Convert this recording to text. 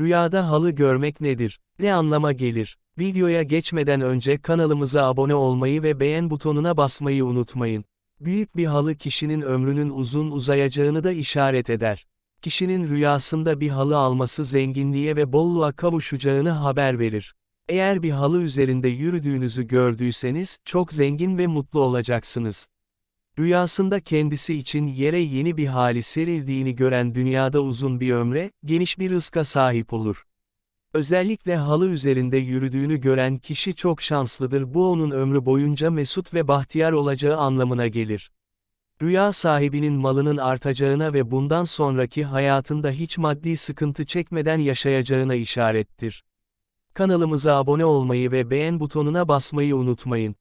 Rüyada halı görmek nedir? Ne anlama gelir? Videoya geçmeden önce kanalımıza abone olmayı ve beğen butonuna basmayı unutmayın. Büyük bir halı kişinin ömrünün uzun uzayacağını da işaret eder. Kişinin rüyasında bir halı alması zenginliğe ve bolluğa kavuşacağını haber verir. Eğer bir halı üzerinde yürüdüğünüzü gördüyseniz, çok zengin ve mutlu olacaksınız. Rüyasında kendisi için yere yeni bir hali serildiğini gören dünyada uzun bir ömre, geniş bir rızka sahip olur. Özellikle halı üzerinde yürüdüğünü gören kişi çok şanslıdır bu onun ömrü boyunca mesut ve bahtiyar olacağı anlamına gelir. Rüya sahibinin malının artacağına ve bundan sonraki hayatında hiç maddi sıkıntı çekmeden yaşayacağına işarettir. Kanalımıza abone olmayı ve beğen butonuna basmayı unutmayın.